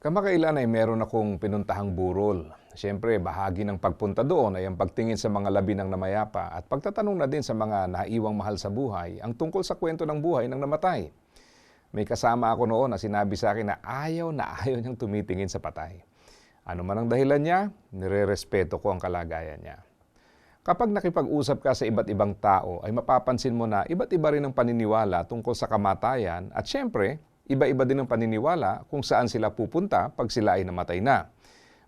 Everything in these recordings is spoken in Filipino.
Kamakailan ay meron akong pinuntahang burol. Siyempre, bahagi ng pagpunta doon ay ang pagtingin sa mga labi ng namayapa at pagtatanong na din sa mga naiwang mahal sa buhay ang tungkol sa kwento ng buhay ng namatay. May kasama ako noon na sinabi sa akin na ayaw na ayaw niyang tumitingin sa patay. Ano man ang dahilan niya, nire-respeto ko ang kalagayan niya. Kapag nakipag-usap ka sa iba't ibang tao, ay mapapansin mo na iba't iba rin ang paniniwala tungkol sa kamatayan at syempre, iba-iba din ang paniniwala kung saan sila pupunta pag sila ay namatay na.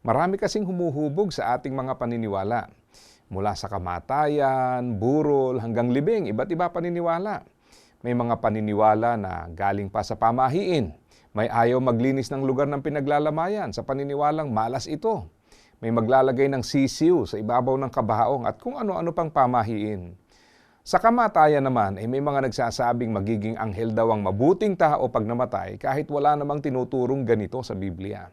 Marami kasing humuhubog sa ating mga paniniwala. Mula sa kamatayan, burol, hanggang libing, iba't iba paniniwala. May mga paniniwala na galing pa sa pamahiin. May ayaw maglinis ng lugar ng pinaglalamayan sa paniniwalang malas ito. May maglalagay ng sisiw sa ibabaw ng kabahaong at kung ano-ano pang pamahiin. Sa kamatayan naman ay may mga nagsasabing magiging anghel daw ang mabuting tao pag namatay kahit wala namang tinuturong ganito sa Biblia.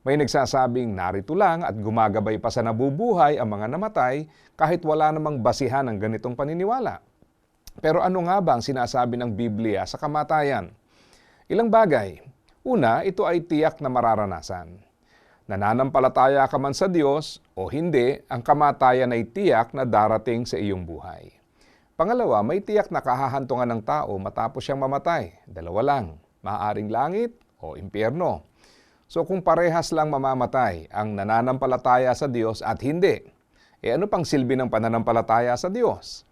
May nagsasabing narito lang at gumagabay pa sa nabubuhay ang mga namatay kahit wala namang basihan ng ganitong paniniwala. Pero ano nga ba ang sinasabi ng Biblia sa kamatayan? Ilang bagay. Una, ito ay tiyak na mararanasan. Nananampalataya ka man sa Diyos o hindi, ang kamatayan ay tiyak na darating sa iyong buhay. Pangalawa, may tiyak na kahahantungan ng tao matapos siyang mamatay. Dalawa lang, maaaring langit o impyerno. So kung parehas lang mamamatay ang nananampalataya sa Diyos at hindi, eh ano pang silbi ng pananampalataya sa Diyos?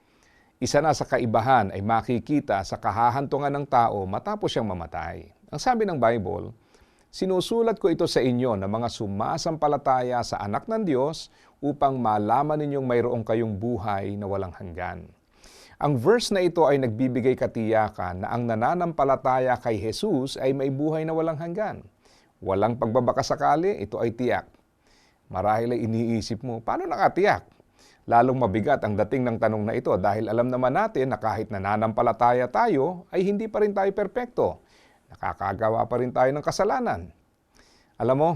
Isa na sa kaibahan ay makikita sa kahahantungan ng tao matapos siyang mamatay. Ang sabi ng Bible, Sinusulat ko ito sa inyo na mga sumasampalataya sa anak ng Diyos upang malaman ninyong mayroong kayong buhay na walang hanggan. Ang verse na ito ay nagbibigay katiyakan na ang nananampalataya kay Jesus ay may buhay na walang hanggan. Walang pagbabakasakali, ito ay tiyak. Marahil ay iniisip mo, paano nakatiyak? Lalong mabigat ang dating ng tanong na ito dahil alam naman natin na kahit nananampalataya tayo, ay hindi pa rin tayo perpekto. Nakakagawa pa rin tayo ng kasalanan. Alam mo,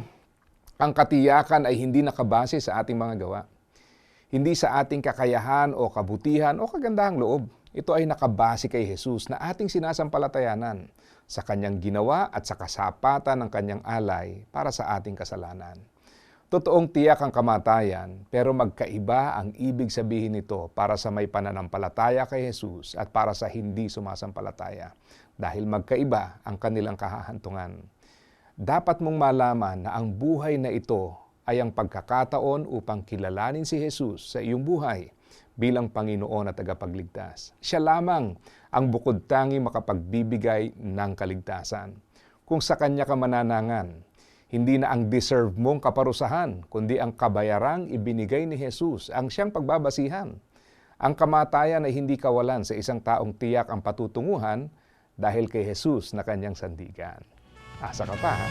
ang katiyakan ay hindi nakabase sa ating mga gawa. Hindi sa ating kakayahan o kabutihan o kagandahang loob. Ito ay nakabase kay Jesus na ating sinasampalatayanan sa kanyang ginawa at sa kasapatan ng kanyang alay para sa ating kasalanan. Totoong tiyak ang kamatayan, pero magkaiba ang ibig sabihin nito para sa may pananampalataya kay Jesus at para sa hindi sumasampalataya. Dahil magkaiba ang kanilang kahahantungan. Dapat mong malaman na ang buhay na ito ay ang pagkakataon upang kilalanin si Jesus sa iyong buhay bilang Panginoon at tagapagligtas. Siya lamang ang bukod tangi makapagbibigay ng kaligtasan. Kung sa Kanya ka mananangan, hindi na ang deserve mong kaparusahan, kundi ang kabayarang ibinigay ni Jesus ang siyang pagbabasihan. Ang kamatayan ay hindi kawalan sa isang taong tiyak ang patutunguhan dahil kay Jesus na kanyang sandigan. Asa ka pa ha?